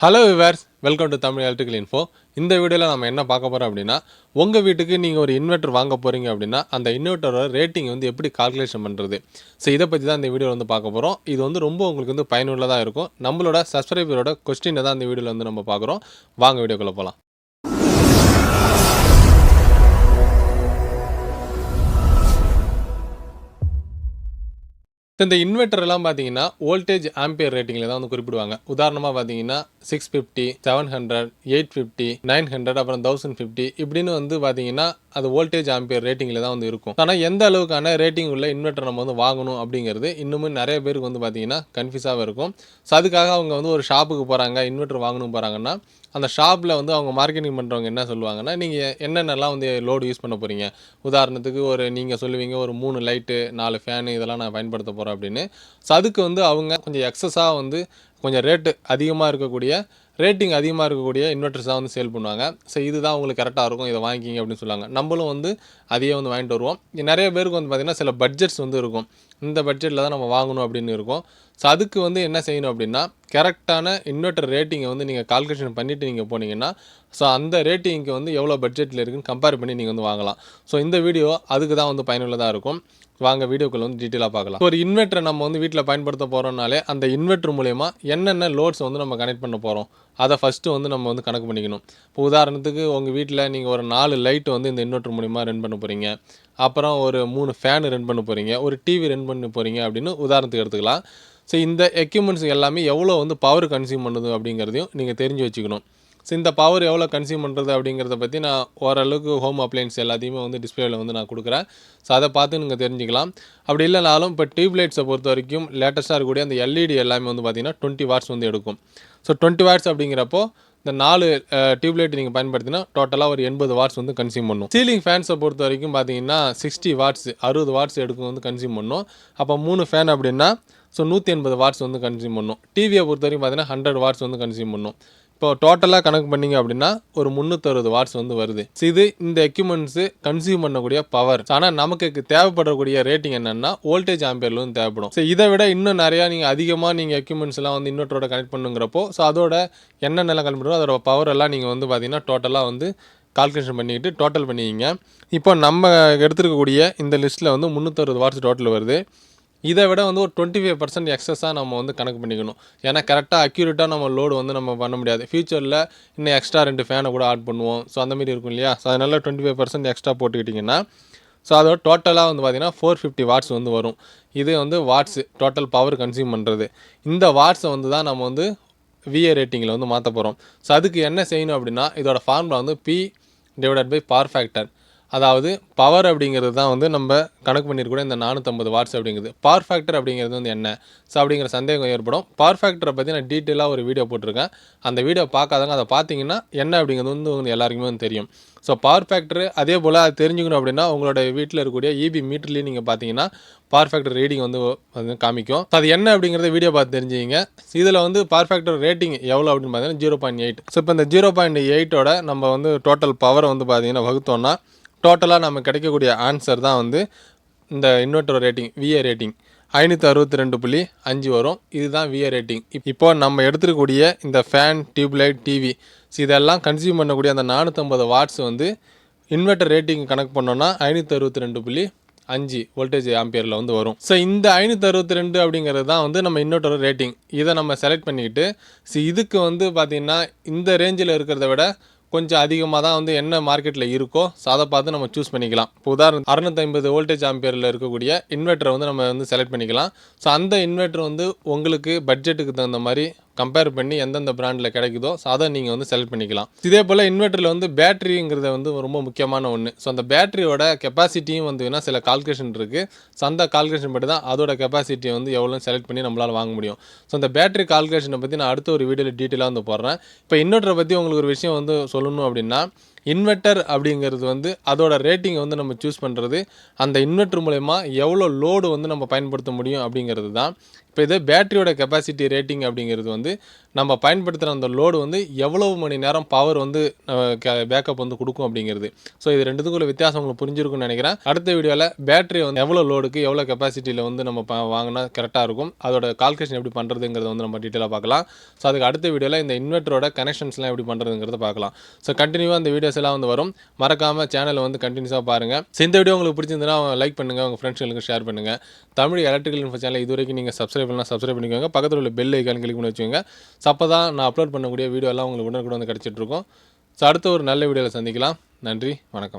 Hello viewers welcome to Tamil electrical info இந்த வீடியோவில் நம்ம என்ன பார்க்க போகிறோம் அப்படின்னா உங்கள் வீட்டுக்கு நீங்கள் ஒரு இன்வெர்ட்டர் வாங்க போகிறீங்க அப்படின்னா அந்த இன்வெர்ட்டரோட ரேட்டிங் வந்து எப்படி கால்குலேஷன் பண்ணுறது ஸோ இதை பற்றி தான் இந்த வீடியோவில் வந்து பார்க்க போகிறோம் இது வந்து ரொம்ப உங்களுக்கு வந்து பயனுள்ளதாக இருக்கும். நம்மளோட சப்ஸ்கிரைபரோட கொஸ்டினை தான் இந்த வீடியோவில் வந்து நம்ம பார்க்குறோம். வாங்க வீடியோக்குள்ளே போகலாம் இந்த இன்வெர்ட்டர் எல்லாம் பார்த்தீங்கன்னா வோல்டேஜ் ஆம்பியர் ரேட்டிங்கில் தான் வந்து குறிப்பிடுவாங்க. உதாரணமாக பார்த்தீங்கன்னா six fifty seven hundred eight fifty nine hundred அப்புறம் தௌசண்ட் ஃபிஃப்டி இப்படின்னு வந்து பார்த்தீங்கன்னா அது வோல்டேஜ் ஆம்பியர் ரேட்டிங்கில் தான் வந்து இருக்கும். ஆனால் எந்த அளவுக்கான ரேட்டிங் உள்ள இன்வெர்ட்டர் நம்ம வந்து வாங்கணும் அப்படிங்கிறது இன்னுமும் நிறைய பேருக்கு வந்து பார்த்தீங்கன்னா கன்ஃபியூஸாக இருக்கும். ஸோ அதுக்காக அவங்க வந்து ஒரு ஷாப்புக்கு போகிறாங்க இன்வெர்ட்டர் வாங்கணும் போகிறாங்கன்னா அந்த ஷாப்பில் வந்து அவங்க மார்க்கெட்டிங் பண்ணுறவங்க என்ன சொல்லுவாங்கன்னா நீங்கள் என்னென்னலாம் வந்து லோடு யூஸ் பண்ண போகிறீங்க உதாரணத்துக்கு ஒரு நீங்கள் சொல்லுவீங்க ஒரு மூணு லைட்டு நாலு ஃபேனு இதெல்லாம் நான் பயன்படுத்த போகிறேன் அப்படின்னு. ஸோ அதுக்கு வந்து அவங்க கொஞ்சம் எக்ஸஸாக வந்து கொஞ்சம் ரேட்டு அதிகமாக இருக்கக்கூடிய ரேட்டிங் அதிகமாக இருக்கக்கூடிய இன்வெர்ட்டர்ஸ் தான் வந்து சேல் பண்ணுவாங்க. ஸோ இதுதான் உங்களுக்கு கரெக்டாக இருக்கும். இதை வாங்கிக்கிங்க அப்படின்னு சொல்லுவாங்க. நம்மளும் வந்து அதையே வந்து வாங்கிட்டு வருவோம். நிறைய பேருக்கு வந்து பார்த்திங்கன்னா சில பட்ஜெட்ஸ் வந்து இருக்கும். இந்த பட்ஜெட்டில் தான் நம்ம வாங்கணும் அப்படின்னு இருக்கும். ஸோ அதுக்கு வந்து என்ன செய்யணும் அப்படின்னா கரெக்டான இன்வெர்ட்டர் ரேட்டிங்கை வந்து நீங்கள் கால்குலேஷன் பண்ணிவிட்டு நீங்கள் போனீங்கன்னா ஸோ அந்த ரேட்டிங்க்கு வந்து எவ்வளோ பட்ஜெட்டில் இருக்குன்னு கம்பேர் பண்ணி நீங்கள் வந்து வாங்கலாம். ஸோ இந்த வீடியோ அதுக்கு தான் வந்து பயனுள்ளதாக இருக்கும். வாங்க வீடியோக்குள்ள வந்து டீட்டெயிலாக பார்க்கலாம். ஒரு இன்வெர்ட்டரை நம்ம வந்து வீட்டில் பயன்படுத்த போகிறோம்னாலே அந்த இன்வெர்ட்டர் மூலயமா என்னென்ன லோட்ஸ் வந்து நம்ம கனெக்ட் பண்ண போகிறோம் அதை ஃபஸ்ட்டு வந்து நம்ம வந்து கணக்கு பண்ணிக்கணும். இப்போ உதாரணத்துக்கு உங்கள் வீட்டில் நீங்கள் ஒரு நாலு லைட் வந்து இந்த இன்வெர்ட்டர் மூலிமா ரன் பண்ண போகிறீங்க அப்புறம் ஒரு மூணு ஃபேனு ரன் பண்ண போகிறீங்க ஒரு டிவி ரன் பண்ண போகிறீங்க அப்படின்னு உதாரணத்துக்கு எடுத்துக்கலாம். ஸோ இந்த எக்யூப்மெண்ட்ஸ் எல்லாமே எவ்வளோ வந்து பவர் கன்சியூம் பண்ணுது அப்படிங்கிறதையும் நீங்கள் தெரிஞ்சு வச்சுக்கணும். ஸோ இந்த பவர் எவ்வளோ கன்சியூம் பண்ணுறது அப்படிங்கிறத பற்றி நான் ஓரளவுக்கு ஹோம் அப்ளைன்ஸ் எல்லாத்தையுமே வந்து டிஸ்பிளேவில் வந்து நான் கொடுக்குறேன். ஸோ அதை பார்த்து நீங்கள் தெரிஞ்சுக்கலாம். அப்படி இல்லைனாலும் இப்போ டியூப் லைட்ஸை பொறுத்த வரைக்கும் லேட்டஸ்ட்டாக இருக்கக்கூடிய அந்த எல்இடி எல்லாமே வந்து பார்த்தீங்கன்னா டுவெண்ட்டி வாட்ஸ் வந்து எடுக்கும். ஸோ டுவெண்ட்டி வாட்ஸ் அப்படிங்கிறப்போ இந்த நாலு டியூப்லைட் நீங்கள் பயன்படுத்தினா டோட்டலாக ஒரு எண்பது வாட்ஸ் வந்து கன்சியூம் பண்ணும். சீலிங் ஃபேன்ஸை பொறுத்த வரைக்கும் பார்த்தீங்கன்னா சிக்ஸ்டி வாட்ஸ் அறுபது வாட்ஸ் எடுக்கும் வந்து கன்சியூம் பண்ணும். அப்போ மூணு ஃபேன் அப்படின்னா ஸோ நூற்றி எண்பது வாட்ஸ் வந்து கன்சியூம் பண்ணும். டிவியை பொறுத்த வரைக்கும் பார்த்தீங்கன்னா ஹண்ட்ரட் வாட்ஸ் வந்து கன்சியூம் பண்ணும். இப்போ டோட்டலாக கணக்கு பண்ணீங்க அப்படின்னா ஒரு முந்நூற்றறுபது வாட்ஸ் வந்து வருது. இது இந்த எக்யூப்மெண்ட்ஸு கன்சியூம் பண்ணக்கூடிய பவர் ஆனால் நமக்கு தேவைப்படக்கூடிய ரேட்டிங் என்னன்னா வோல்டேஜ் ஆம்பியர்ல வந்து தேவைப்படும். ஸோ இதை விட இன்னும் நிறையா நீங்கள் அதிகமாக நீங்கள் எக்யூப்மெண்ட்ஸ் எல்லாம் வந்து இன்வெர்ட்டரோட கனெக்ட் பண்ணுங்கிறப்போ ஸோ அதோட என்னென்னலாம் கனெக்ட் பண்ணுறோம் அதோட பவர் எல்லாம் நீங்கள் வந்து பார்த்தீங்கன்னா டோட்டலாக வந்து கால்குலேஷன் பண்ணிக்கிட்டு டோட்டல் பண்ணிக்கிங்க. இப்போ நம்ம எடுத்துருக்கக்கூடிய இந்த லிஸ்ட்டில் வந்து முந்நூற்றறுபது வாட்ஸ் டோட்டல் வருது. இதை விட வந்து ஒரு டுவெண்ட்டி ஃபைவ் பர்சன்ட் எக்ஸஸாக நம்ம வந்து கணக்கு பண்ணிக்கணும். ஏன்னா கரெக்டாக அக்யூரேட்டாக நம்ம லோடு வந்து நம்ம பண்ண முடியாது. ஃபியூச்சரில் இன்னும் எக்ஸ்ட்ரா ரெண்டு ஃபேனை கூட ஆட் பண்ணுவோம். ஸோ அந்த மாதிரி இருக்கும் இல்லையா? ஸோ அதனால் டுவெண்ட்டி ஃபைவ் பர்சன்ட் எக்ஸ்ட்ரா போட்டுக்கிட்டிங்கன்னா ஸோ அதோட டோட்டலாக வந்து பார்த்திங்கன்னா ஃபோர் ஃபிஃப்டி வாட்ஸ் வந்து வரும். இது வந்து வாட்ஸ் டோட்டல் பவர் கன்சியூம் பண்ணுறது இந்த வாட்ஸை வந்து தான் நம்ம வந்து விஏ ரேட்டிங்கில் வந்து மாற்ற போகிறோம் ஸோ அதுக்கு என்ன செய்யணும் அப்படின்னா இதோட ஃபார்முலா வந்து P divided by power factor அதாவது பவர் அப்படிங்கிறது தான் வந்து நம்ம கணக்கு பண்ணியிருக்கூட இந்த நானூற்றம்பது வாட்ஸ் அப்படிங்கிறது பவர் ஃபேக்டர் அப்படிங்கிறது வந்து என்ன? ஸோ அப்படிங்கிற சந்தேகம் ஏற்படும். பவர் ஃபேக்டரை பற்றி நான் டீட்டெயிலாக ஒரு வீடியோ போட்டிருக்கேன். அந்த வீடியோ பார்க்காதவங்க அதை பார்த்தீங்கன்னா என்ன அப்படிங்கிறது வந்து உங்களுக்கு எல்லாருக்குமே வந்து தெரியும். ஸோ பவர் ஃபேக்டர் அதே போல் அது தெரிஞ்சுக்கணும் அப்படின்னா உங்களோட வீட்டில் இருக்கக்கூடிய இபி மீட்டர்லேயும் நீங்கள் பார்த்தீங்கன்னா பவர் ஃபேக்டர் ரீடிங் வந்து வந்து காமிக்கும். அது என்ன அப்படிங்கிறத வீடியோ பார்த்து தெரிஞ்சுக்கிங்க. இதில் வந்து பவர் ஃபேக்டர் ரேட்டிங் எவ்வளோ அப்படின்னு பார்த்தீங்கன்னா ஜீரோ பாயிண்ட் எயிட் ஸோ இப்போ இந்த ஜீரோ பாயிண்ட் எயிட்டோட நம்ம வந்து டோட்டல் பவரை வந்து பார்த்தீங்கன்னா வகுத்தோம்னா டோட்டலாக நமக்கு கிடைக்கக்கூடிய ஆன்சர் தான் வந்து இந்த இன்வெர்ட்டர் ரேட்டிங் விஏ ரேட்டிங் ஐநூற்றி அறுபத்தி ரெண்டு புள்ளி அஞ்சு வரும். இதுதான் விஏ ரேட்டிங் இப்போ நம்ம எடுத்துருக்கக்கூடிய இந்த ஃபேன் டியூப்லைட் டிவி ஸோ இதெல்லாம் கன்சியூம் பண்ணக்கூடிய அந்த நானூற்றம்பது வாட்ஸ் வந்து இன்வெர்ட்டர் ரேட்டிங் கணக்கு பண்ணோன்னா ஐநூற்றி அறுபத்தி ரெண்டு புள்ளி அஞ்சு வோல்டேஜ் ஆம்பியரில் வந்து வரும். ஸோ இந்த ஐநூற்றி அறுபத்தி ரெண்டு அப்படிங்கிறது தான் வந்து நம்ம இன்வெர்டர் ரேட்டிங் இதை நம்ம செலக்ட் பண்ணிக்கிட்டு ஸோ இதுக்கு வந்து பார்த்திங்கன்னா இந்த ரேஞ்சில் இருக்கிறத விட கொஞ்சம் அதிகமாக தான் வந்து என்ன மார்க்கெட்டில் இருக்கோ ஸோ அதை பார்த்து நம்ம சூஸ் பண்ணிக்கலாம். இப்போ உதாரணம் அறுநூத்தம்பது வோல்டேஜ் ஆம்பியரில் இருக்கக்கூடிய இன்வெர்ட்டரை வந்து நம்ம வந்து செலக்ட் பண்ணிக்கலாம். ஸோ அந்த இன்வெர்ட்டர் வந்து உங்களுக்கு பட்ஜெட்டுக்கு தகுந்த மாதிரி கம்பேர் பண்ணி எந்தெந்த பிராண்டில் கிடைக்குதோ ஸோ அதை நீங்கள் வந்து செலக்ட் பண்ணிக்கலாம். இதே போல் இன்வெர்ட்டரில் வந்து பேட்டரிங்கிறத வந்து ரொம்ப முக்கியமான ஒன்று ஸோ அந்த பேட்டரியோட கெப்பாசிட்டியும் வந்து சில கால்குலேஷன் இருக்குது ஸோ அந்த கால்குலேஷன் படி தான் அதோட கெப்பாசிட்டியை வந்து எவ்வளோன்னு செலக்ட் பண்ணி நம்மளால் வாங்க முடியும். ஸோ அந்த பேட்டரி கால்குலேஷனை பற்றி நான் அடுத்த ஒரு வீடியோவில் டீட்டெயிலாக வந்து போடுறேன். இப்போ இன்வெர்ட்டரை பற்றி உங்களுக்கு ஒரு விஷயம் வந்து சொல்லணும் அப்படின்னா இன்வெர்ட்டர் அப்படிங்கிறது வந்து அதோட ரேட்டிங்கை வந்து நம்ம சூஸ் பண்ணுறது அந்த இன்வெர்ட்டர் மூலயமா எவ்வளோ லோடு வந்து நம்ம பயன்படுத்த முடியும் அப்படிங்கிறது தான். இப்போ இதே பேட்டரியோட கெப்பாசிட்டி ரேட்டிங் அப்படிங்கிறது வந்து நம்ம பயன்படுத்துகிற அந்த லோடு வந்து எவ்வளவு மணி நேரம் பவர் வந்து பேக்கப் வந்து கொடுக்கும் அப்படிங்கிறது. ஸோ இது ரெண்டுத்துக்குள்ள வித்தியாசம் உங்களுக்கு புரிஞ்சிருக்கும்னு நினைக்கிறேன். அடுத்த வீடியோவில் பேட்டரி வந்து எவ்வளோ லோடுக்கு எவ்வளோ கெப்பாசிட்டியில் வந்து நம்ம வாங்கினா கரெக்டாக இருக்கும். அதோட கால்குலேஷன் எப்படி பண்ணுறதுங்கிறத வந்து நம்ம டீட்டெயிலாக பார்க்கலாம். ஸோ அதுக்கு அடுத்த வீடியோவில் இந்த இன்வெர்ட்டரோட கனெக்ஷன்ஸ்லாம் எப்படி பண்ணுறதுங்கிறத பார்க்கலாம். ஸோ கண்டினியூவாக அந்த வீடியோ வீடியோஸ் எல்லாம் வந்து வரும். மறக்காமல் சேனலை வந்து கண்டினியூஸாக பாருங்கள் இந்த வீடியோ உங்களுக்கு பிடிச்சிருந்தனா லைக் பண்ணுங்கள் உங்கள் ஃப்ரெண்ட்ஸ்களுக்கு ஷேர் பண்ணுங்கள் தமிழ் எலக்ட்ரிக்கல் இன்ஃபோ சேனல் இது வரைக்கும் நீங்கள் சப்ஸ்கிரைப் பண்ணலாம் சப்ஸ்கிரைப் பண்ணிக்கோங்க. பக்கத்தில் உள்ள பெல் ஐக்கான் கிளிக் பண்ணி வச்சுக்கோங்க. சப்போ அப்போ தான் நான் அப்லோட் பண்ணக்கூடிய வீடியோ எல்லாம் உங்களுக்கு உடனுக்குடன் வந்து கிடச்சிட்ருக்கோம் ஸோ அடுத்த ஒரு நல்ல வீடியோவில் சந்திக்கலாம். நன்றி வணக்கம்.